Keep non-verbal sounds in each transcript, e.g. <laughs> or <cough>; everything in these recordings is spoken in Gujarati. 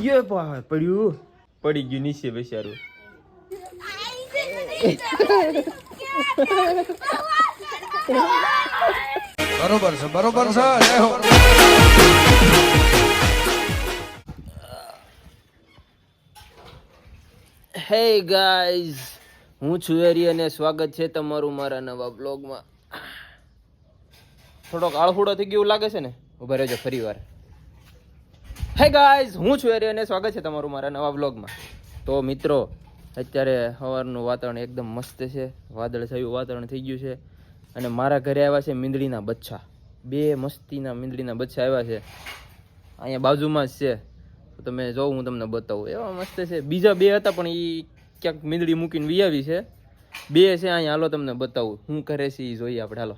યે પા પડ્યું. પડી ગયું નીચે બેસારું બરોબર છે બરોબર છે જય હો. હે ગાઈઝ હું છું એરી અને સ્વાગત છે તમારું મારા નવા બ્લોગમાં થોડોક આળફૂડો થઈ ગયું લાગે છે ને? ઊભા રહેજો ફરી વાર. હે ગાઈઝ હું છું એરી અને સ્વાગત છે તમારું મારા નવા બ્લોગમાં તો મિત્રો, અત્યારે સવારનું વાતાવરણ એકદમ મસ્ત છે. વાદળ છાયું વાતાવરણ થઈ ગયું છે. અને મારા ઘરે આવ્યા છે મીંદડીના બચ્છા. બે મસ્તીના મીંદડીના બચ્છા આવ્યા છે. અહીંયા બાજુમાં જ છે. તો તમે જોઉં હું તમને બતાવું. એવા મસ્ત છે. બીજા બે હતા, પણ એ ક્યાંક મીંદડી મૂકીને વિયાવી છે. બે છે અહીંયા, હાલો તમને બતાવું. હું કરે છે એ જોઈએ આપણે, હાલો.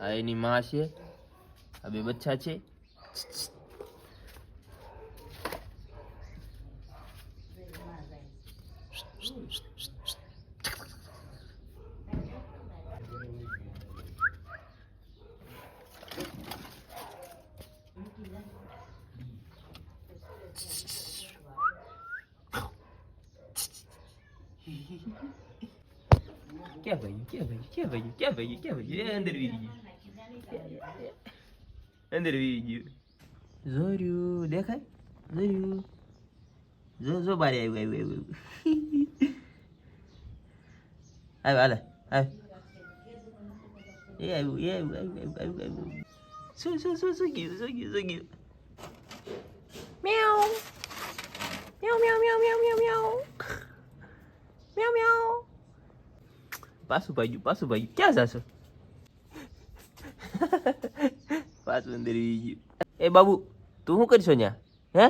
આ એની માં છે. આ બે બચ્ચા છે. que velho, que velho, que velho, que velho, que velho, que velho, Ender vídeo. Ender vídeo. Zorio, deca aí. Zorio. Zobari aí, ué, ué, ué. <laughs> Aí, olha, aí. E aí, ué, ué, ué, ué, ué, ué, ué. Su, su, su, su, su, su, su, su, su. Meu, meu, meu, meu, meu, meu, meu, <laughs> meu, meu. પાછું ભાગ્યું પાછું ભાગ્યું ક્યાં જાશો પાછું અંદર એ બાબુ તું શું કરશો ત્યાં હે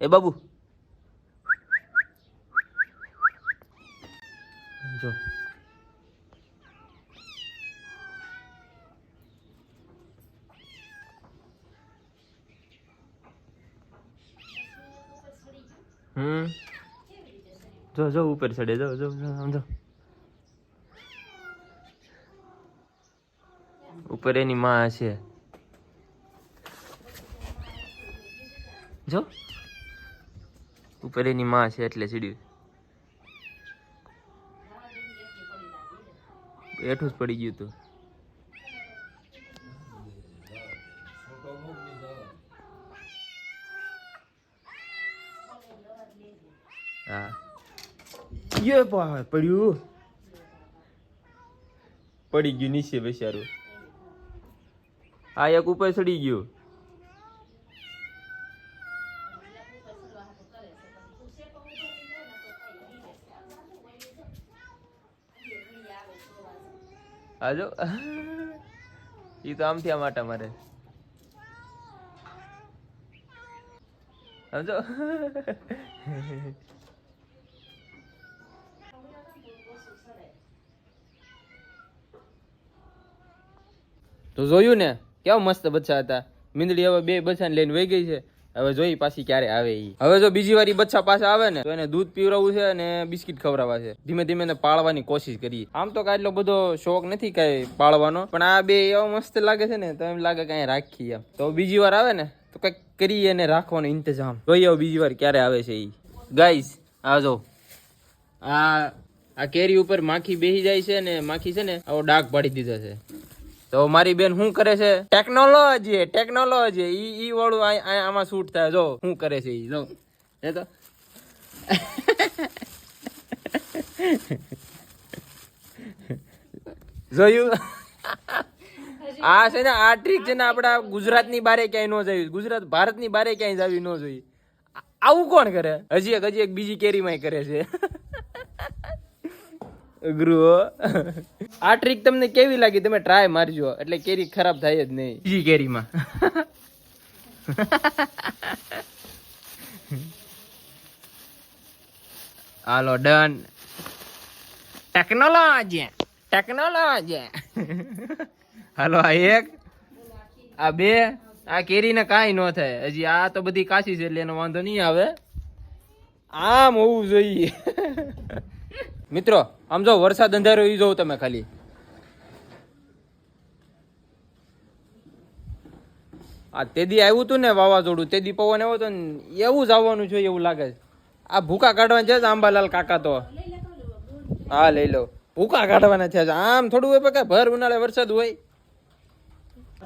એ બાબુ જો હમ જો જો ઉપર ચડે જો જો જો આમ જો ઉપર એની માં છે. જો. ઉપર એની માં છે એટલે ચડ્યું એઠું જ પડી ગયું તું. હા. પડ્યું. પડી ગયું નીચે બેસારું આ એક ઉપર ચડી ગયું. આજો એ <laughs> તો આમથી થયા માટે મારે સમજો <laughs> તો જોયું ને? કેવા મસ્ત બચ્ચા હતા. મીંદડી હવે બે બચ્ચાને લઈને વહી ગઈ છે. હવે જોઈ પાછી ક્યારે આવે એ હવે જો બીજી વાર બચ્છા પાછા આવે ને, તો એને દૂધ પીવડાવવું છે અને બિસ્કિટ ખવડાવવા છે. ધીમે ધીમે એને પાળવાની કોશિશ કરી આમ તો કાંઈ એટલો બધો શોખ નથી કાંઈ પાળવાનો, પણ આ બે એવા મસ્ત લાગે છે ને, તો એમ લાગે કાંઈ રાખીએ એમ. તો બીજી વાર આવે ને, તો કંઈક કરીએ એને રાખવાનો ઇંતજામ. જોઈએ હવે બીજી વાર ક્યારે આવે છે એ ગાઈસ, આ જો. આ આ કેરી ઉપર માખી બેસી જાય છે ને, માખી છે ને, આવો ડાઘ પાડી દીધો છે. તો મારી બેન શું કરે છે? ટેકનોલોજી ટેકનોલોજી ઈ ઈ વાળું આમાં શૂટ થાય. જો, શું કરે છે ઈ? જો. એ તો. જોયું? આ છે ને, આ ટ્રીક છે ને આપણા ગુજરાતની બારે ક્યાંય ન જવી ગુજરાત, ભારતની બારે ક્યાંય જવી ન જોઈએ આવું કોણ કરે? હજી એક હજી એક બીજી કેરીમાં કરે છે. અઘરું હો. આ ટ્રીક તમને કેવી લાગી? તમે ટ્રાય મારજો. એટલે કેરી ખરાબ થાય જ નહીં. બીજી કેરીમાં. હાલો ડન ટેકનોલોજી ટેકનોલોજી હાલો આ એક. આ બે. આ કેરીને કાંઈ ન થાય. હજી આ તો બધી કાચી છે એટલે એનો વાંધો નહીં આવે. આમ હોવું જોઈએ. મિત્રો આમ જો વરસાદ અંધારો એ જોવો તમે ખાલી. આ તેદી આવ્યું હતું ને વાવાઝોડું તેદી પવન આવ્યો હતો ને એવું જ આવવાનું જોઈએ એવું લાગે છે. આ ભૂકા કાઢવાના છે આંબાલાલ કાકા તો. હા લઈ લો. ભૂકા કાઢવાના છે આમ થોડું હોય કે ભર ઉનાળે વરસાદ હોય.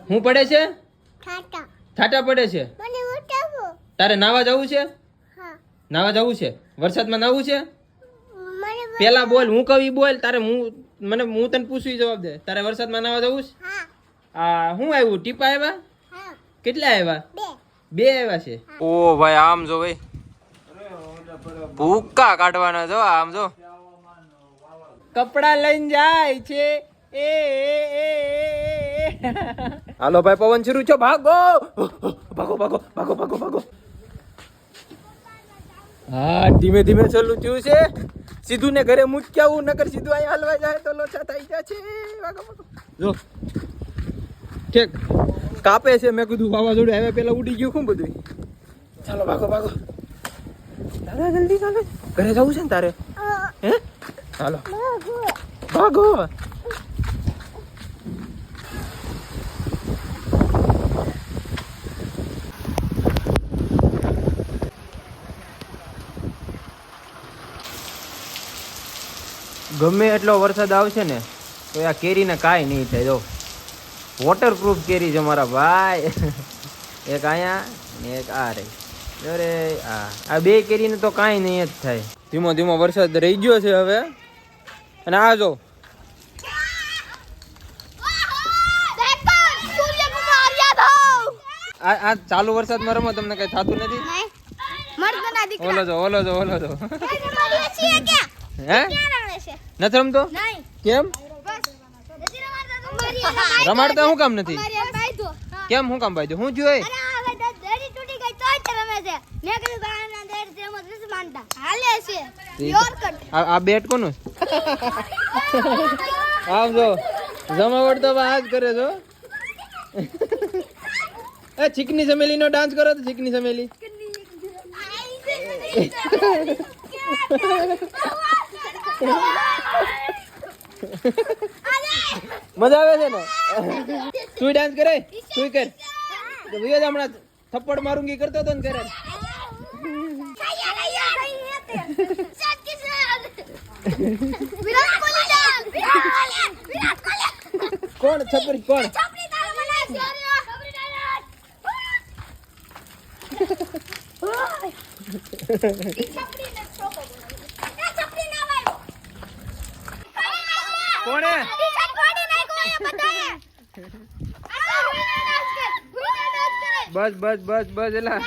હું પડે છે? છાટા પડે છે? તારે નાવા જવું છે? નાવા જવું છે? વરસાદમાં નાવું છે? પેલા બોલ હું કવિ બોલ તારે હું મને હું તને પૂછવી જવાબ દે. તારે વરસાદમાં નાવા જવું છે? હા. હું આવ્યું? ટીપા આવ્યા? કેટલા આવ્યા? બે. બે આવ્યા છે? ઓ ભાઈ આમ જો ભાઈ. ભૂકા કાઢવાના જો આમ જો. કપડા લઈને જાય છે. એ એ, એ, એ, એ. હાલો ભાઈ પવન શરૂ છો ભાગો. ભાગો ભાગો ભાગો ભાગો ભાગો. હા ધીમે ધીમે ચાલુ થયું છે. સીધું ને ઘરે મૂક્યાવું નકર સીધું અહીંયા હલવા જાય તો લોચા થઈ જાય છે. જો. ઠીક. કાપે છે મેં કીધું વાવાઝોડું હવે પેલા ઉડી ગયું શું બધું ચાલો ભાગો ભાગો દાદા જલ્દી ચાલો? ઘરે જવું છે ને તારે? હે? ચાલો. ભાગો ગમે એટલો વરસાદ આવશે ને તો આ કેરીને કાંઈ નહીં થાય. જો વોટરપ્રૂફ કેરી છે મારા ભાઈ. <laughs> એક અહીંયા ને એક આ રહી. અરે આ આ બે કેરીને તો કાંઈ નહીં જ થાય. ધીમો ધીમો વરસાદ રહી ગયો છે હવે. અને આ જો. આ આ ચાલુ વરસાદમાં રમો તમને કઈ થતું નથી? ઓલો જો ઓલો જો ઓલો જો. હે? નથી રમતો? કેમ? રમાડતા શું કામ નથી? બાંધો. હા. કેમ શું કામ ભાઈ શું જોઈ આ બેટ કોનું? આમ જો જમાવટ તો આ જ કરે છો એ ચીકની સમેલી નો ડાન્સ કરો તો ચીકની ચમેલી મજા આવે છે ને? તું ડાન્સ કરે? તું કર. ભૈયા હમણાં થપ્પડ મારુંગી કરતો હતો ને કરે કોણ છપરી કોણ? છપરી નીચે બસ બસ બસ બસ ખાયું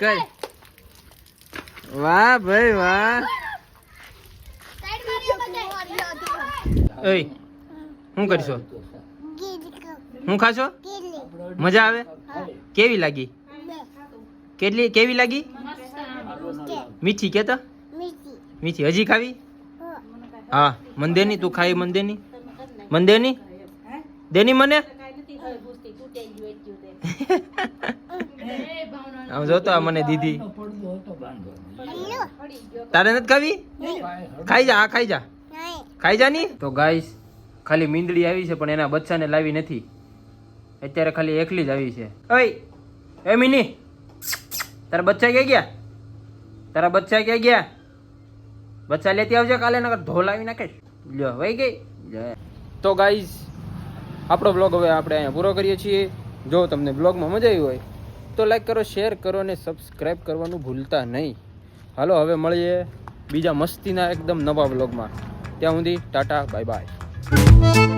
કઈ? વાહ ભાઈ વાહ. સાઈડ શું કરશો? શું ખાશો? મજા આવે? કેવી લાગી? કેટલી કેવી લાગી? મીઠી કે તો? મીઠી. હજી ખાવી? હા. મંદિરની તું ખાઈ મંદેની? મંદેની? દેની મને? જોતો આ મને દીધી. તારે નથી ખાવી? ખાઈ જા હા ખાઈ જા. ખાઈ જા ની? તો ગાઈસ ખાલી મીંદડી આવી છે પણ એના બચ્ચાને લાવી નથી. અત્યારે ખાલી એકલી જ આવી છે. ઓય એ મિની. તારા બચ્ચા ક્યાં ગયા? તારા બચ્ચા ક્યાં ગયા? બચ્ચા લેતી આવજે કાલે નગર ઢોલ આવી નાખે. લ્યો, વહી ગઈ. તો ગાઈઝ આપણો બ્લોગ હવે આપણે અહીંયા પૂરો કરીએ છીએ. જો તમને બ્લોગમાં મજા આવી હોય, તો લાઈક કરો શેર કરો અને સબસ્ક્રાઈબ કરવાનું ભૂલતા નહીં. હાલો, હવે મળીએ બીજા મસ્તીના એકદમ નવા બ્લોગમાં ત્યાં સુધી ટાટા બાય બાય